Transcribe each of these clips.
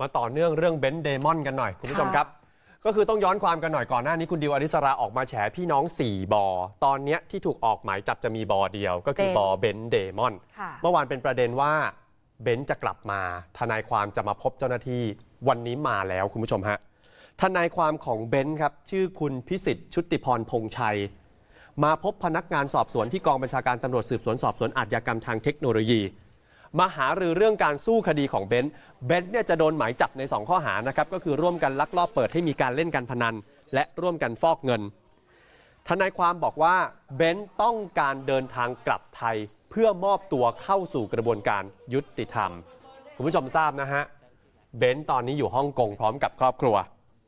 มาต่อเนื่องเรื่องเบนซ์เดมอนกันหน่อย คุณผู้ชมค่ะครับ ก็คือต้องย้อนความกันหน่อยก่อนหน้านี้คุณดิวอริสราออกมาแฉพี่น้อง 4 บอ ตอนเนี้ยที่ถูกออกหมายจับจะมีบอเดียว ก็คือเบนซ์บอเบนซ์เดมอนค่ะ เมื่อวานเป็นประเด็นว่าเบนซ์จะกลับมา ทนายความจะมาพบเจ้าหน้าที่วันนี้มาแล้วคุณผู้ชมฮะทนายความของเบนซ์ครับชื่อคุณพิสิทธิ์ชุติพรพงษ์ชัย มาพบพนักงานสอบสวนที่กองบัญชาการตำรวจสืบสวนสอบสวนอาชญากรรมทางเทคโนโลยี มาหารือเรื่องการสู้คดีของเบนซ์เบนซ์เนี่ยจะโดนหมายจับใน 2 ข้อหานะครับก็คือร่วมกันลักลอบเปิดให้มีการเล่นการพนัน และร่วมกันฟอกเงิน ทนายความบอกว่าเบนซ์ต้องการเดินทางกลับไทย เพื่อมอบตัวเข้าสู่กระบวนการยุติธรรม คุณผู้ชมทราบนะฮะเบนซ์ตอนนี้อยู่ฮ่องกงพร้อมกับครอบครัว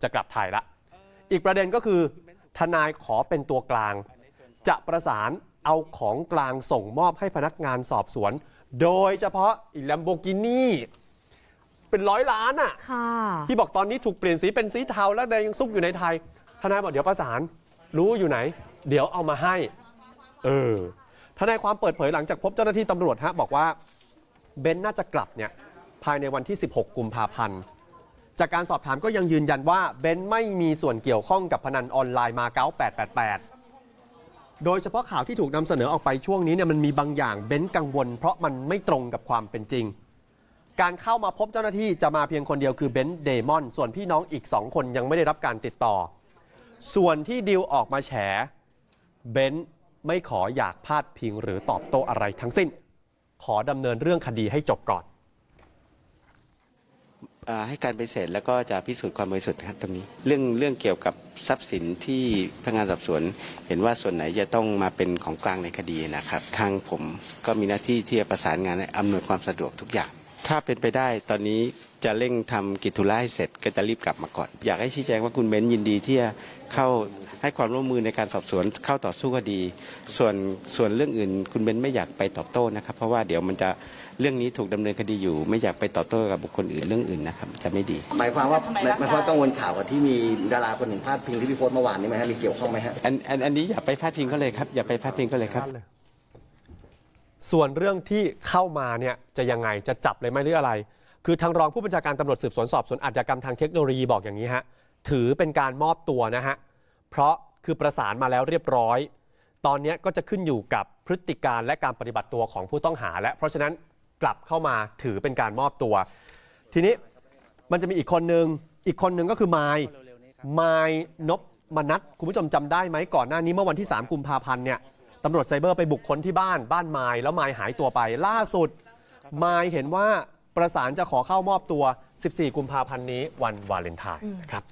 จะกลับไทยละ อีกประเด็นก็คือ ทนายขอเป็นตัวกลาง จะประสานเอาของกลางส่งมอบให้พนักงานสอบสวน โดยเฉพาะอีแลมโบกินี่เป็นร้อยล้านอะ ค่ะ ที่บอกตอนนี้ถูกเปลี่ยนสีเป็นสีเทาแล้วยังซุกอยู่ในไทย ทนายบอกเดี๋ยวประสาน รู้อยู่ไหน เดี๋ยวเอามาให้ เออ ทนายความเปิดเผยหลังจากพบเจ้าหน้าที่ตำรวจฮะบอกว่าเบนซ์น่าจะกลับเนี่ยภายในวันที่ 16 กุมภาพันธ์ จากการสอบถามก็ยังยืนยันว่าเบนซ์ไม่มีส่วนเกี่ยวข้องกับพนันออนไลน์มาเก๊า888 โดยเฉพาะข่าวที่ถูกนำเสนอออกไปช่วงนี้เนี่ยมันมีบางอย่างเบนซ์กังวล เพราะมันไม่ตรงกับความเป็นจริง การเข้ามาพบเจ้าหน้าที่จะมาเพียงคนเดียวคือเบนซ์เดมอน ส่วนพี่น้องอีก 2 คนยังไม่ได้รับการติดต่อ ส่วนที่ดิวออกมาแฉเบนซ์ไม่ขออยากพาดพิงหรือตอบโต้อะไรทั้งสิ้น ขอดำเนินเรื่องคดีให้จบก่อน ให้การปฏิเสธแล้วก็จะพิสูจน์ความบริสุทธิ์ครับตรงนี้เรื่องเรื่องเกี่ยวกับทรัพย์สินที่พนักงานสอบสวน เห็นว่าส่วนไหนจะต้องมาเป็นของกลางในคดีนะครับ ทางผมก็มีหน้าที่ที่จะประสานงานและอำนวยความสะดวกทุกอย่าง ถ้าเป็นไปได้ตอนนี้ จะเร่งทำกิจธุระให้เสร็จก็จะรีบกลับมาก่อน อยากให้ชี้แจงว่าคุณเบนซ์ยินดีที่จะเข้าให้ความร่วมมือในการสอบสวนเข้าต่อสู้คดี ส่วนส่วนเรื่องอื่น คุณเบนซ์ไม่อยากไปตอบโต้นะครับ เพราะว่าเดี๋ยวมันจะเรื่องนี้ถูกดำเนินคดีอยู่ ไม่อยากไปตอบโต้กับบุคคลอื่นเรื่องอื่นนะครับจะไม่ดี หมายความว่าหมายหมายความว่ากังวลข่าวกับที่มีดาราคนหนึ่งพาดพิงที่พี่โพสต์เมื่อวานนี้ไหมฮะมีเกี่ยวข้องไหมฮะอันอันอันนี้อย่าไปพาดพิงเขาเลยครับอย่าไปพาดพิงเขาเลยครับส่วนเรื่องที่เข้ามาเนี่ยจะยังไงจะจับเลยไหมหรืออะไร คือทางรองผู้บัญชาการตำรวจสืบสวนสอบสวนอาชญากรรมทางเทคโนโลยีบอกอย่างนี้ฮะถือเป็นการมอบตัวนะฮะเพราะคือประสานมาแล้วเรียบร้อย ตอนนี้ก็จะขึ้นอยู่กับพฤติการและการปฏิบัติตัวของผู้ต้องหา และเพราะฉะนั้นกลับเข้ามาถือเป็นการมอบตัว ทีนี้มันจะมีอีกคนนึงอีกคนนึงก็คือไมายมายนบมนัทคุณผู้ชมจำได้ไหมก่อนหน้านี้เมื่อวันที่ 3 กุมภาพันธ์เนี่ยตำรวจไซเบอร์ไปบุกค้นที่บ้านบ้านไมายแล้วไมายหายตัวไปล่าสุดไมายเห็นว่า ประสานจะขอเข้ามอบตัว 14 กุมภาพันธ์นี้วันวาเลนไทน์นะครับ